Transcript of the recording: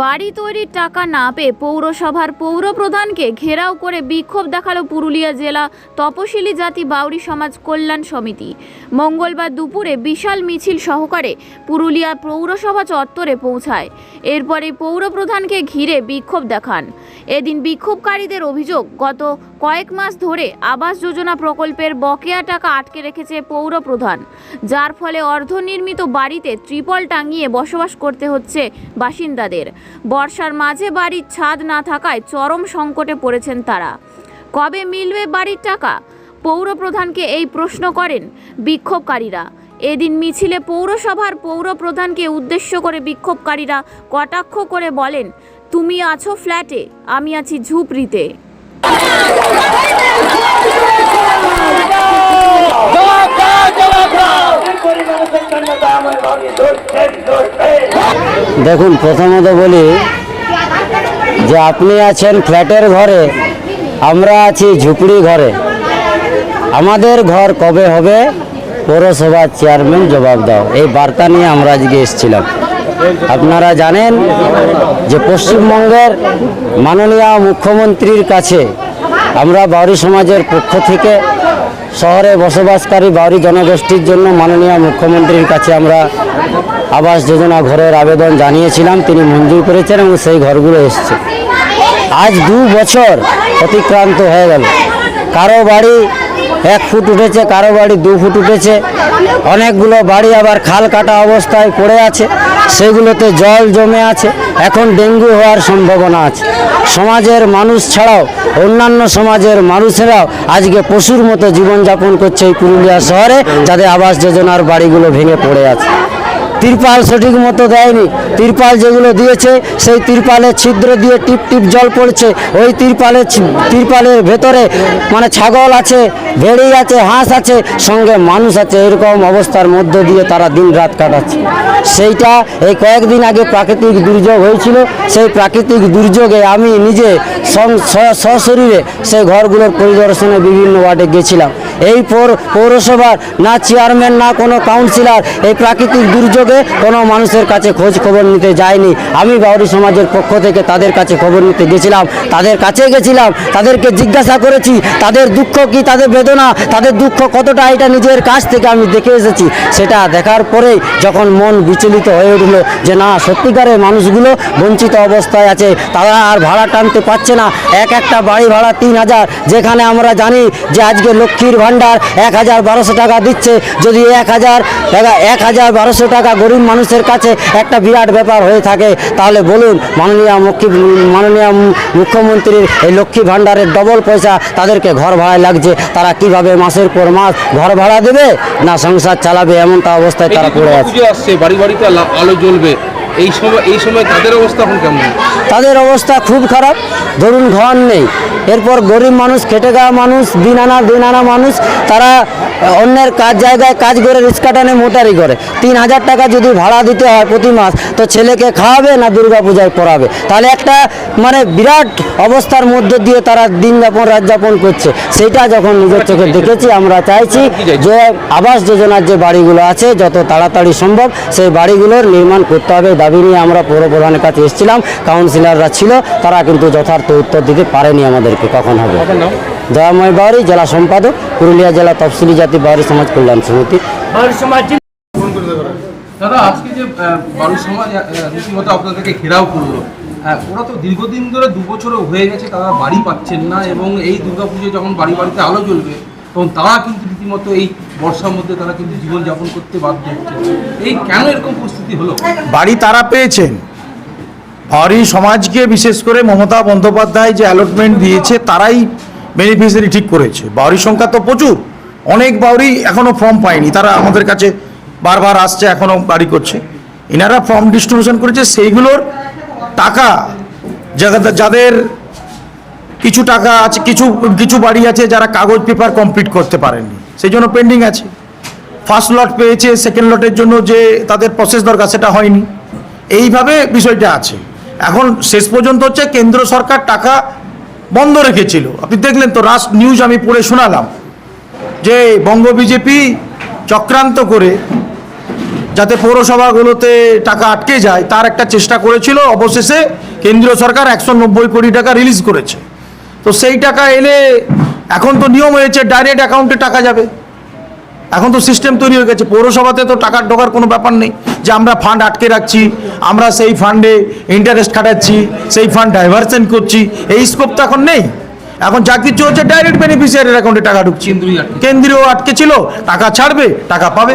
বাড়ি তৈরির টাকা না পেয়ে পৌরসভার পৌরপ্রধানকে ঘেরাও করে বিক্ষোভ দেখাল পুরুলিয়া জেলা তপশিলি জাতি বাউরি সমাজ কল্যাণ সমিতি। মঙ্গলবার দুপুরে বিশাল মিছিল সহকারে পুরুলিয়া পৌরসভা চত্বরে পৌঁছায়। এরপরে পৌরপ্রধানকে ঘিরে বিক্ষোভ দেখান। এদিন বিক্ষোভকারীদের অভিযোগ, গত কয়েক মাস ধরে আবাস যোজনা প্রকল্পের বকেয়া টাকা আটকে রেখেছে পৌরপ্রধান যার ফলে অর্ধনির্মিত বাড়িতে ত্রিপল টাঙিয়ে বসবাস করতে হচ্ছে বাসিন্দাদের। বর্ষার মাঝে বাড়ির ছাদ না থাকায় চরম সংকটে পড়েছেন তারা। কবে মিলবে বাড়ির টাকা? পৌরপ্রধানকে এই প্রশ্ন করেন বিক্ষোভকারীরা। এদিন মিছিলে পৌরসভার পৌরপ্রধানকে উদ্দেশ্য করে বিক্ষোভকারীরা কটাক্ষ করে বলেন, তুমি আছো ফ্ল্যাটে, আমি আছি ঝুপড়িতে। দেখুন, প্রথমত বলি যে আপনি আছেন ফ্ল্যাটের ঘরে, আমরা আছি ঝুপড়ি ঘরে। আমাদের ঘর কবে হবে? পৌরসভার চেয়ারম্যান জবাব দাও। এই বার্তা নিয়ে আমরা আজকে এসেছিলাম। আপনারা জানেন যে পশ্চিমবঙ্গের মাননীয় মুখ্যমন্ত্রীর কাছে আমরা বাউরি সমাজের পক্ষ থেকে শহরে বসবাসকারী বাউরি জনগোষ্ঠীর জন্য মাননীয় মুখ্যমন্ত্রীর কাছে আমরা আবাস যোজনা ঘরের আবেদন জানিয়েছিলাম। তিনি মঞ্জুর করেছেন এবং সেই ঘরগুলো এসছে। আজ দু বছর অতিক্রান্ত হয়ে গেল। কারও বাড়ি এক ফুট উঠেছে, কারও বাড়ি দু ফুট উঠেছে। অনেকগুলো বাড়ি আবার খাল কাটা অবস্থায় পড়ে আছে। সেগুলোতে জল জমে আছে, এখন ডেঙ্গু হওয়ার সম্ভাবনা আছে। সমাজের মানুষ ছাড়াও, অন্যান্য সমাজের মানুষেরাও আজকে পশুর মতো জীবনযাপন করছে এই পুরুলিয়া শহরে যাদের আবাস যোজনার বাড়িগুলো ভেঙে পড়ে আছে। তিরপাল সঠিক মতো দেয়নি। তিরপাল যেগুলো দিয়েছে, সেই তিরপালের ছিদ্র দিয়ে টিপ টিপ জল পড়ছে। ওই তিরপালের তিরপালের ভেতরে মানে ছাগল আছে, ভেড়ি আছে, হাঁস আছে, সঙ্গে মানুষ আছে, এরকম অবস্থার মধ্য দিয়ে তারা দিন রাত কাটাচ্ছে। সেইটা এই কয়েকদিন আগে প্রাকৃতিক দুর্যোগ হয়েছিল। সেই প্রাকৃতিক দুর্যোগে আমি নিজে সশরীরে সেই ঘরগুলোর পরিদর্শনে বিভিন্ন ওয়ার্ডে গেছিলাম। এই পৌর, পৌরসভার না চেয়ারম্যান না কোনো কাউন্সিলর এই প্রাকৃতিক দুর্যোগে কোনো মানুষের কাছে খোঁজ খবর নিতে যায়নি। আমি বাউরি সমাজের পক্ষ থেকে তাদের কাছে খবর নিতে গেছিলাম, তাদের কাছে গেছিলাম, তাদেরকে জিজ্ঞাসা করেছি, তাদের দুঃখ কি, তাদের বেদনা, তাদের দুঃখ কতটা, এটা নিজের কাছ থেকে আমি দেখে এসেছি। সেটা দেখার পরেই যখন মন বিচলিত হয়ে উঠল যে না, সত্যিকারের মানুষগুলো বঞ্চিত অবস্থায় আছে, তারা আর ভাড়া টানতে পারছে না। এক একটা বাড়ি ভাড়া তিন হাজার, যেখানে আমরা জানি যে আজকে লক্ষ্মীর ভাণ্ডার এক হাজার বারোশো টাকা দিচ্ছে। যদি এক হাজার এক হাজার বারোশো টাকা গরিব মানুষের কাছে একটা বিরাট ব্যাপার হয়ে থাকে তাহলে বলুন মাননীয় মুখ্য মাননীয় মুখ্যমন্ত্রীর এই লক্ষ্মী ভাণ্ডারের ডবল পয়সা তাদেরকে ঘর ভাড়ায় লাগছে তারা কীভাবে মাসের পর মাস ঘর ভাড়া দেবে না সংসার চালাবে এমনটা অবস্থায় তারা পড়ে আছে। আসছে বাড়ি বাড়িতে আলো- আলো জ্বলবে এই সময় এই সময় তাদের অবস্থা এখন কেমন? তাদের অবস্থা খুব খারাপ ধরুন ঘর নেই। এরপর গরিব মানুষ, খেটে খাওয়া মানুষ দিন আনা দিন আনা মানুষ, তারা অন্যের কাজ জায়গায় কাজ করে রিক্সা টানে মোটারি করে। তিন হাজার টাকা যদি ভাড়া দিতে হয় প্রতি মাস, তো ছেলেকে খাওয়াবে না দুর্গা পূজায় পড়াবে? তাহলে একটা মানে বিরাট অবস্থার মধ্য দিয়ে তারা দিন যাপন, রাত যাপন করছে। সেটা যখন নিজের চোখে দেখেছি, আমরা চাইছি যে আবাস যোজনার যে বাড়িগুলো আছে, যত তাড়াতাড়ি সম্ভব সেই বাড়িগুলোর নির্মাণ করতে হবে। দাবি নিয়ে আমরা পৌর প্রধানের কাছে এসেছিলাম, কাউন্সিলররা ছিল, তারা কিন্তু যথার্থ উত্তর দিতে পারেনি আমাদেরকে, কখন হবে। জয়াময় বাউরি জেলা সম্পাদক পুরুলিয়া জেলা তফসিলি জাতি বাউরি সমাজ কল্যাণ সমিতি। দাদা। আজকে যে আহ, সমাজ রীতিমতো আপনাদেরকে ঘেরাও করল হ্যাঁ ওরা তো দীর্ঘদিন ধরে দু বছরও হয়ে গেছে তারা বাড়ি পাচ্ছেন না এবং এই দুর্গাপুজো যখন বাড়ি বাড়িতে আলো জ্বলবে তখন তারা কিন্তু রীতিমতো এই বর্ষার মধ্যে তারা কিন্তু জীবনযাপন করতে বাধ্য হচ্ছে। এই কেন এরকম পরিস্থিতি হলো? বাড়ি তারা পেয়েছেন। ভারী সমাজকে বিশেষ করে মমতা বন্দ্যোপাধ্যায় যে অ্যালটমেন্ট দিয়েছে তারাই বেনিফিশিয়ারি ঠিক করেছে। বাউরির সংখ্যা তো প্রচুর। অনেক বাউরি এখনও ফর্ম পায়নি। তারা আমাদের কাছে বারবার আসছে এখনও বাড়ি করছে। এনারা ফর্ম ডিস্ট্রিবিউশন করেছে, সেইগুলোর টাকা যাদের- যাদের কিছু টাকা আছে, কিছু কিছু বাড়ি আছে যারা কাগজ পেপার কমপ্লিট করতে পারেনি সেই জন্য পেন্ডিং আছে। ফার্স্ট লট পেয়েছে সেকেন্ড লটের জন্য যে তাদের প্রসেস দরকার, সেটা হয়নি। এইভাবে বিষয়টা আছে। এখন শেষ পর্যন্ত হচ্ছে, কেন্দ্র সরকার টাকা বন্ধ রেখেছিল। আপনি দেখলেন তো রাস্ট নিউজ আমি পড়ে শোনালাম যে বঙ্গ বিজেপি চক্রান্ত করে যাতে পৌরসভাগুলোতে টাকা আটকে যায়, তার একটা চেষ্টা করেছিল। অবশেষে কেন্দ্রীয় সরকার একশো নব্বই কোটি টাকা রিলিজ করেছে। তো সেই টাকা এলে এখন তো নিয়ম হয়েছে ডাইরেক্ট অ্যাকাউন্টে টাকা যাবে। এখন তো সিস্টেম তৈরি হয়ে গেছে। পৌরসভাতে তো টাকা ঢোকার কোনো ব্যাপার নেই। যে আমরা ফান্ড আটকে রাখছি আমরা সেই ফান্ডে ইন্টারেস্ট কাটাচ্ছি সেই ফান্ড ডাইভার্সন করছি এই স্কোপ তো এখন নেই। এখন যা কিছু হচ্ছে ডাইরেক্ট বেনিফিশিয়ারির অ্যাকাউন্টে টাকা ঢুকছে। কেন্দ্রীয় আটকে। ছিল টাকা ছাড়বে টাকা পাবে।